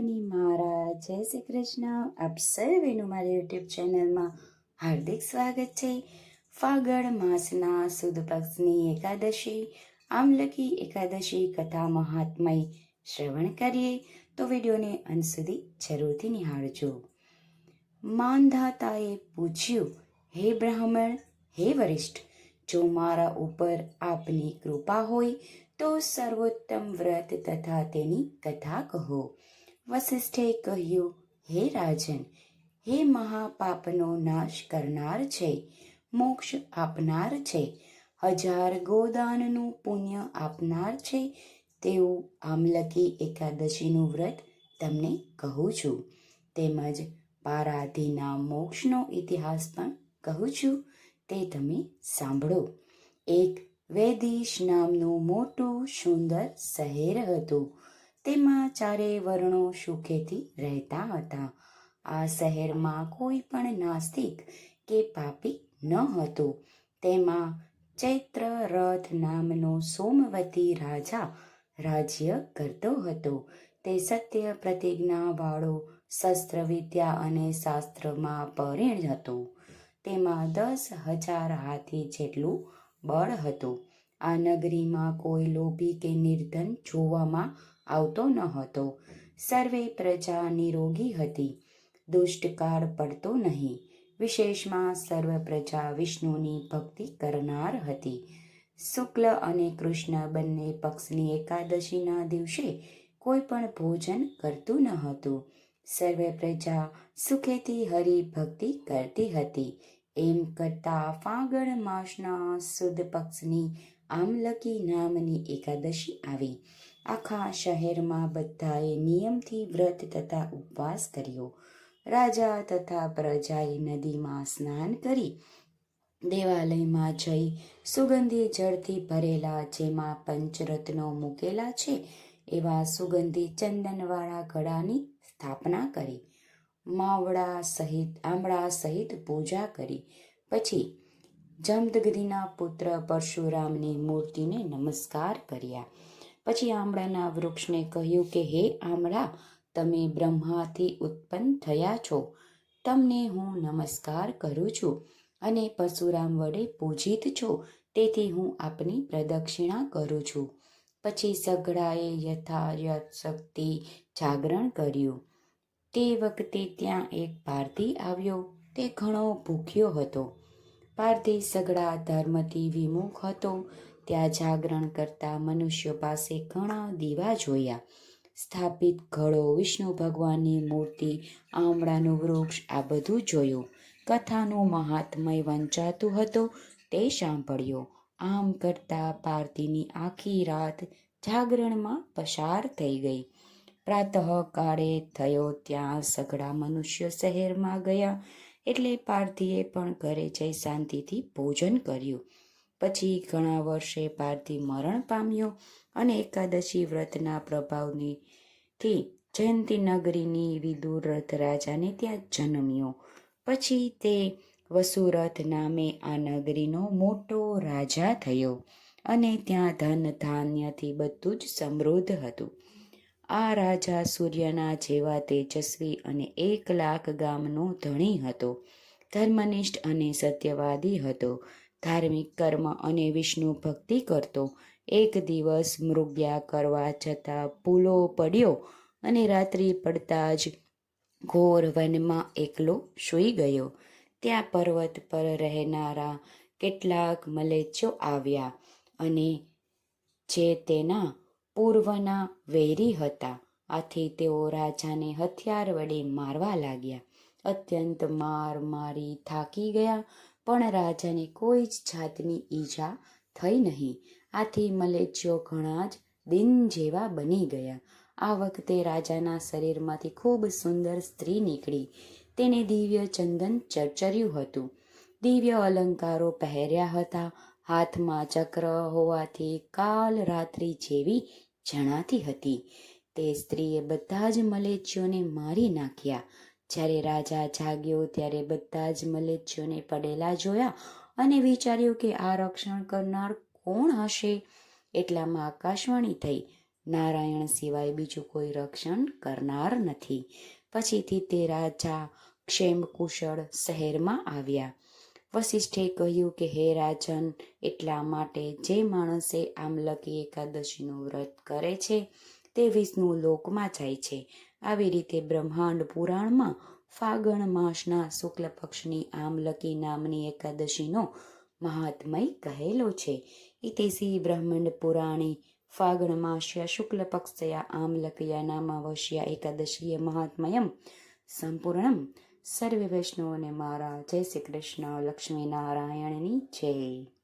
વૃંદાવની મારા જય શ્રી કૃષ્ણ. આપ સર્વેનું મારી યુટ્યુબ ચેનલમાં હાર્દિક સ્વાગત છે. ફાગણ માસના સુદ પક્ષની એકાદશી આમલકી એકાદશી કથા મહાત્મય શ્રવણ કરીએ તો વિડીયોને અંત સુધી જરૂરથી નિહાળજો. માંધાતાએ પૂછ્યું, હે બ્રાહ્મણ, હે વરિષ્ઠ, જો મારા ઉપર આપની કૃપા હોય તો સર્વોત્તમ વ્રત તથા તેની કથા કહો. વસિષ્ઠે કહ્યું, હે રાજન, હે મહાપાપનો નાશ કરનાર છે, મોક્ષ આપનાર છે, હજાર ગોદાનનું પુણ્ય આપનાર છે, તેવું આમલકી એકાદશીનું વ્રત તમને કહું છું. તેમજ પારાધીના મોક્ષનો ઇતિહાસ પણ કહું છું, તે તમે સાંભળો. એક વેદીશ નામનું મોટું સુંદર શહેર હતું. તેમાં ચારે વર્ણો સુખેથી રહેતા હતા. આ શહેરમાં કોઈ પણ નાસ્તિક કે પાપી ન હતો. તેમાં ચૈત્ર રથ નામનો સોમવતી રાજા રાજ્ય કરતો હતો. તે સત્ય પ્રતિજ્ઞાવાળો શસ્ત્ર વિદ્યા અને શાસ્ત્રમાં પરિણ હતો. તેમાં દસ હજાર હાથી જેટલું બળ હતું. આ નગરીમાં કોઈ લોભી કે નિર્ધન જોવામાં આવતો ન હતો. સર્વે પ્રજા નિરોગી હતી. દુષ્ટકાળ પડતો નહીં. વિશેષમાં સર્વ પ્રજા વિષ્ણુની ભક્તિ કરનાર હતી. શુક્લ અને કૃષ્ણ બંને પક્ષની એકાદશીના દિવસે કોઈ પણ ભોજન કરતું ન હતું. સર્વે પ્રજા સુખેથી હરિભક્તિ કરતી હતી. એમ કરતા ફાગણ માસના સુદ પક્ષની આમલકી નામની એકાદશી આવી. આખા શહેરમાં બધાએ નિયમથી વ્રત તથા ઉપવાસ કર્યો. રાજા તથા પ્રજાએ નદીમાં સ્નાન કરી, દેવાલયમાં જઈ સુગંધી જળથી ભરેલા જેમાં પંચરત્નો મૂકેલા છે, એવા સુગંધી ચંદનવાળા ઘડાની સ્થાપના કરી. માવડા સહિત આંબળા સહિત પૂજા કરી. પછી જમદગદીના પુત્ર પરશુરામની મૂર્તિને નમસ્કાર કર્યા. પછી આમળાના વૃક્ષને કહ્યું કે, હે આંબળા તમે બ્રહ્માથી ઉત્પન્ન થયા છો. તમને હું નમસ્કાર કરું છું અને પરશુરામ વડે પૂજિત છો. તેથી હું આપની પ્રદક્ષિણા કરું છું. પછી સઘળાએ યથાયથ શક્તિ જાગરણ કર્યું. તે વખતે ત્યાં એક પારધી આવ્યો. તે ઘણો ભૂખ્યો હતો. પારધી સઘળા ધર્મથી વિમુખ હતો. ત્યાં જાગરણ કરતા મનુષ્યો પાસે ઘણા દીવા જોયા. સ્થાપિત ઘડો, વિષ્ણુ ભગવાનની મૂર્તિ, આમળાનું વૃક્ષ, આ બધું જોયું. કથાનું મહાત્મય વંચાતું હતું, તે સાંભળ્યો. આમ કરતા પારધીની આખી રાત જાગરણમાં પસાર થઈ ગઈ. પ્રાતઃકાળે થયો ત્યાં સઘળા મનુષ્ય શહેરમાં ગયા. એટલે પારધીએ પણ ઘરે જઈ શાંતિથી ભોજન કર્યું. પછી ઘણા વર્ષે પારધી મરણ પામ્યો અને એકાદશી વ્રતના પ્રભાવની થી જયંતી નગરીની વિદુર રથ રાજાને ત્યાં જન્મ્યો. પછી તે વસુરથ નામે આ નગરીનો મોટો રાજા થયો અને ત્યાં ધન ધાન્યથી બધું જ સમૃદ્ધ હતું. આ રાજા સૂર્યના જેવા તેજસ્વી અને એક લાખ ગામનો ધણી હતો, ધર્મનિષ્ઠ અને સત્યવાદી હતો. ધાર્મિક કર્મ અને વિષ્ણુ ભક્તિ કરતો. એક દિવસ મૃગ્યા કરવા જતાં ભૂલો પડ્યો અને રાત્રિ પડતા જ ઘોર વનમાં એકલો સૂઈ ગયો. ત્યાં પર્વત પર રહેનારા કેટલાક મલેચ્છો આવ્યા અને જે તેના પૂર્વના વૈરી હતા. આથી તેઓ રાજાને હથિયાર વડે મારવા લાગ્યા. અત્યંત માર મારી થાકી ગયા પણ રાજાને કોઈ જ જાતની ઈજા થઈ નહીં. આથી મલેચ્યો ઘણા જ દિન જેવા બની ગયા. આ વખતે રાજાના શરીરમાંથી ખૂબ સુંદર સ્ત્રી નીકળી. તેને દિવ્ય ચંદન ચરચર્યું હતું. દિવ્ય અલંકારો પહેર્યા હતા. હાથમાં ચક્ર હોવાથી કાલ રાત્રિ જેવી જણાતી હતી. તે સ્ત્રીએ બધા જ મલેચ્યોને મારી નાખ્યા. જ્યારે રાજા જાગ્યો ત્યારે બધા જ મલેચ્છીઓને પડેલા જોયા અને વિચાર્યું કે આ રક્ષણ કરનાર કોણ હશે? એટલામાં આકાશવાણી થઈ. નારાયણ સિવાય બીજું કોઈ રક્ષણ કરનાર નથી. પછીથી તે રાજા ક્ષેમ કુશળ શહેરમાં આવ્યા. વશિષ્ઠે કહ્યું કે, હે રાજન, એટલા માટે જે માણસે આમલકી એકાદશીનું વ્રત કરે છે, તે વિષ્ણુ લોકમાં જાય છે. આવી રીતે બ્રહ્માંડ પુરાણમાં ફાગણ માસના શુક્લ પક્ષની આમલકી નામની એકાદશીનો મહાત્મય કહેલો છે. ઇતિશ્રી બ્રહ્માંડ પુરાણી ફાગણ માસ્યા શુક્લ પક્ષયા આમલકયા નામાવશ્યા એકાદશીય મહાત્મયમ સંપૂર્ણમ સર્વે વૈષ્ણવોને મારા જય શ્રી કૃષ્ણ લક્ષ્મી નારાયણની જય.